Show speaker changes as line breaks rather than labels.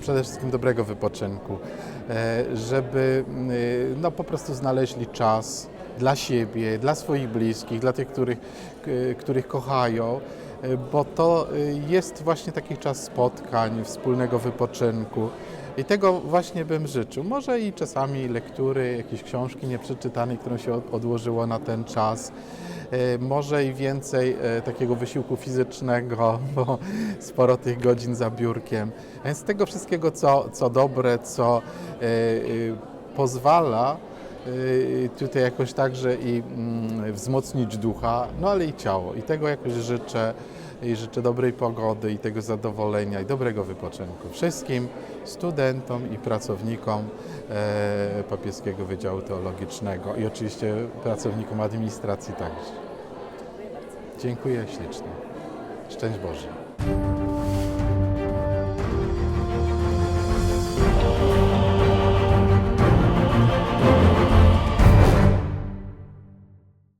przede wszystkim dobrego wypoczynku, e, żeby mm, no, po prostu znaleźli czas dla siebie, dla swoich bliskich, dla tych, których, k- których kochają, e, bo to e, jest właśnie taki czas spotkań, wspólnego wypoczynku. I tego właśnie bym życzył. Może i czasami lektury, jakiejś książki nieprzeczytanej, którą się od- odłożyło na ten czas. E, Może i więcej takiego wysiłku fizycznego, bo sporo tych godzin za biurkiem. A więc tego wszystkiego, co, co dobre, co pozwala tutaj jakoś także i mm, wzmocnić ducha, no ale i ciało. I tego jakoś życzę. I życzę dobrej pogody i tego zadowolenia i dobrego wypoczynku wszystkim studentom i pracownikom e, Papieskiego Wydziału Teologicznego i oczywiście pracownikom administracji także. Dziękuję ślicznie. Szczęść Boże.